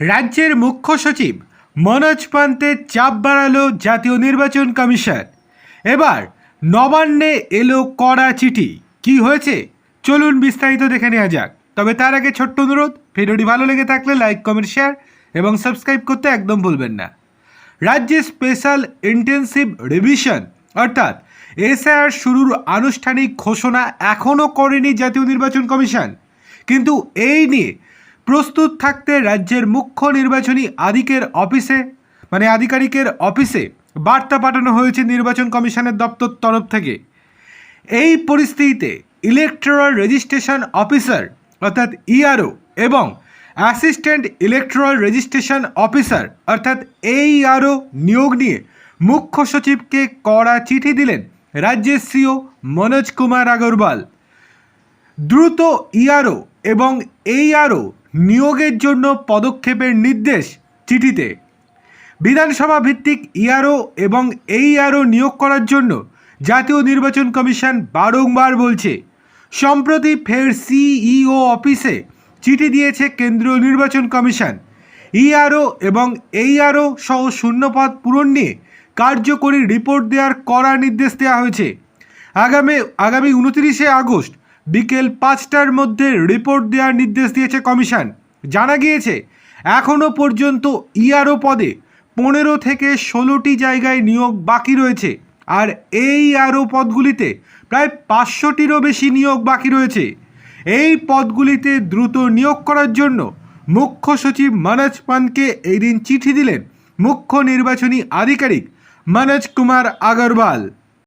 রাজ্যের মুখ্য সচিব মনোজ পান্তের চাপ বাড়ালো জাতীয় নির্বাচন কমিশন। এবার নবান্নে এলো কড়া চিঠি। কি হয়েছে? চলুন বিস্তারিত দেখে নেওয়া যাক। তবে তার আগে ছোট্ট অনুরোধ, ভিডিওটি ভালো লেগে থাকলে লাইক, কমেন্ট, শেয়ার এবং সাবস্ক্রাইব করতে একদম ভুলবেন না। রাজ্যে স্পেশাল ইন্টেন্সিভ রিভিশন, অর্থাৎ এসআইআর শুরুর আনুষ্ঠানিক ঘোষণা এখনও করেনি জাতীয় নির্বাচন কমিশন। কিন্তু এই নিয়ে প্রস্তুত থাকতে রাজ্যের মুখ্য নির্বাচনী আধিকের অফিসে মানে আধিকারিকের অফিসে বার্তা পাঠানো হয়েছে নির্বাচন কমিশনের দপ্তর তরফ থেকে। এই পরিস্থিতিতে ইলেকট্রাল রেজিস্ট্রেশন অফিসার অর্থাৎ ইআরও এবং অ্যাসিস্ট্যান্ট ইলেকট্রাল রেজিস্ট্রেশন অফিসার অর্থাৎ এইআরও নিয়োগ নিয়ে মুখ্য সচিবকে কড়া চিঠি দিলেন রাজ্যের সিও মনোজ কুমার আগরওয়াল। দ্রুত ইআরও এবং এই আরও নিয়োগের জন্য পদক্ষেপের নির্দেশ চিঠিতে। বিধানসভা ভিত্তিক ইআরও এবং এই আরও নিয়োগ করার জন্য জাতীয় নির্বাচন কমিশন বারংবার বলছে, সম্প্রতি ফের সিইও অফিসে চিঠি দিয়েছে কেন্দ্রীয় নির্বাচন কমিশন। ইআরও এবং এইআরও সহ শূন্যপদ পূরণ নিয়ে কার্যকরী রিপোর্ট দেওয়ার কড়া নির্দেশ দেওয়া হয়েছে। আগামী আগামী উনতিরিশে আগস্ট বিকেল পাঁচটার মধ্যে রিপোর্ট দেওয়ার নির্দেশ দিয়েছে কমিশন। জানা গিয়েছে এখনও পর্যন্ত ইআরও পদে পনেরো থেকে ষোলোটি জায়গায় নিয়োগ বাকি রয়েছে, আর এই আরও পদগুলিতে প্রায় পাঁচশোটিরও বেশি নিয়োগ বাকি রয়েছে। এই পদগুলিতে দ্রুত নিয়োগ করার জন্য মুখ্য সচিব মনোজ পানকে এই দিন চিঠি দিলেন মুখ্য নির্বাচনী আধিকারিক মনোজ কুমার আগরওয়াল।